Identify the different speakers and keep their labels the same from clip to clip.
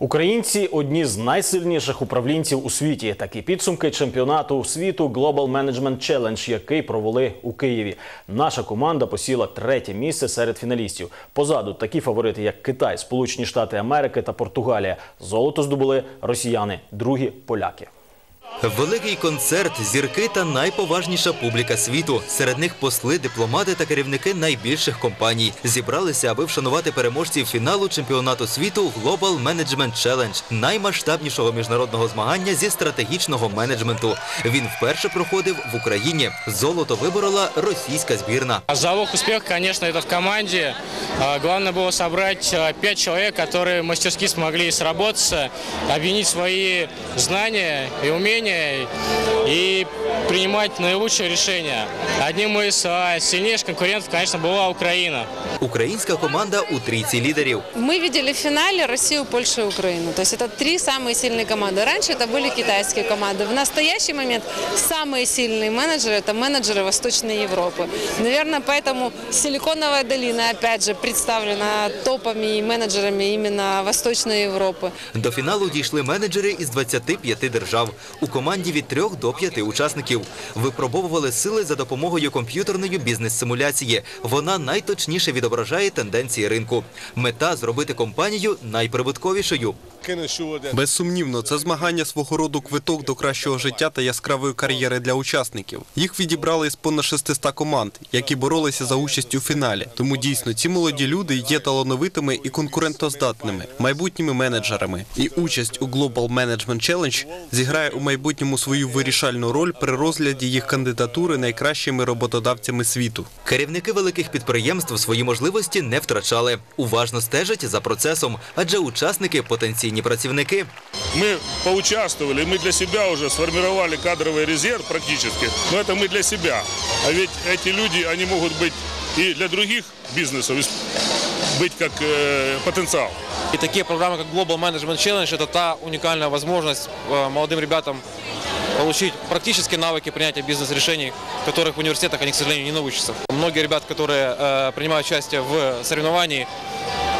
Speaker 1: Українці одні з найсильніших управлінців у світі. Такі підсумки чемпіонату світу Global Management Challenge, який провели у Києві. Наша команда посіла третє місце серед фіналістів. Позаду такі фаворити, як Китай, Сполучені Штати Америки та Португалія. Золото здобули росіяни, другі поляки.
Speaker 2: Великий концерт, зірки та найповажніша публіка світу. Серед них посли, дипломати та керівники найбільших компаній зібралися, аби вшанувати переможців фіналу чемпіонату світу Global Management Challenge, наймасштабнішого міжнародного змагання зі стратегічного менеджменту. Він вперше проходив в Україні. Золото виборола російська збірна.
Speaker 3: А Залог успеха, конечно, это в команде. А, Главное было собрать а, пять человек, которые мастерски смогли сработаться, объединить свои знания и умения и принимать наилучшие решения. Одним из а, сильнейших конкурентов, конечно, была Украина.
Speaker 2: Українська команда у трійці лідерів.
Speaker 4: Мы видели в финале Россию, Польшу и Украину. То есть это три самые сильные команды. Раньше это были китайские команды. В настоящий момент самые сильные менеджеры – это менеджеры Восточной Европы. Наверное, поэтому Силиконовая долина, опять же, представлена топами и менеджерами именно Восточной Европы.
Speaker 2: До фіналу дійшли менеджери із 25 держав. У команді від 3 до 5 учасників. Випробовували сили за допомогою комп'ютерної бізнес-симуляції. Вона найточніше відображає тенденції ринку. Мета – зробити компанію найприбутковішою.
Speaker 5: Безсумнівно, це змагання свого роду квиток до кращого життя та яскравої кар'єри для учасників. Їх відібрали з понад 600 команд, які боролися за участь у фіналі. Тому дійсно ці молоді люди є талановитими і конкурентоздатними, майбутніми менеджерами. І участь у Global Management Challenge зіграє у майбутньому свою вирішальну роль при розгляді їх кандидатури найкращими роботодавцями світу.
Speaker 2: Керівники великих підприємств свої можливості не втрачали. Уважно стежать за процесом, адже учасники – потенційні працівники.
Speaker 6: Мы поучаствовали, мы для себя уже сформировали кадровый резерв практически, но это мы для себя. А ведь эти люди, они могут быть и для других бизнесов, ис- быть как э, потенциал.
Speaker 7: И такие программы, как Global Management Challenge, это та уникальная возможность э, молодым ребятам получить практические навыки принятия бизнес-решений, которых в университетах они, к сожалению, не научатся. Многие ребят, которые э, принимают участие в соревновании,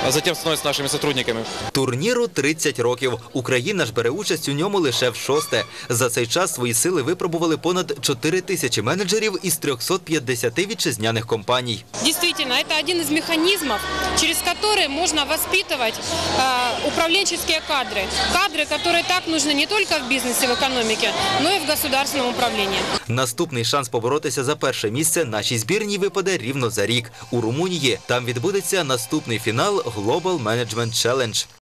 Speaker 7: э, затем становятся нашими сотрудниками.
Speaker 2: Турніру 30 років. Україна ж бере участь у ньому лише в шосте. За цей час свої сили випробували понад 4 тисячі менеджерів із 350 вітчизняних компаній.
Speaker 8: Действительно, это один из механизмов, через который можно воспитывать э, управленческие кадры. Кадры, которые так нужны не только в бизнесе, в экономике, но и в государственном управлении.
Speaker 2: Наступний шанс поборотися за перше місце нашій збірній випаде рівно за рік. У Румунії там відбудеться наступний фінал Global Management Challenge.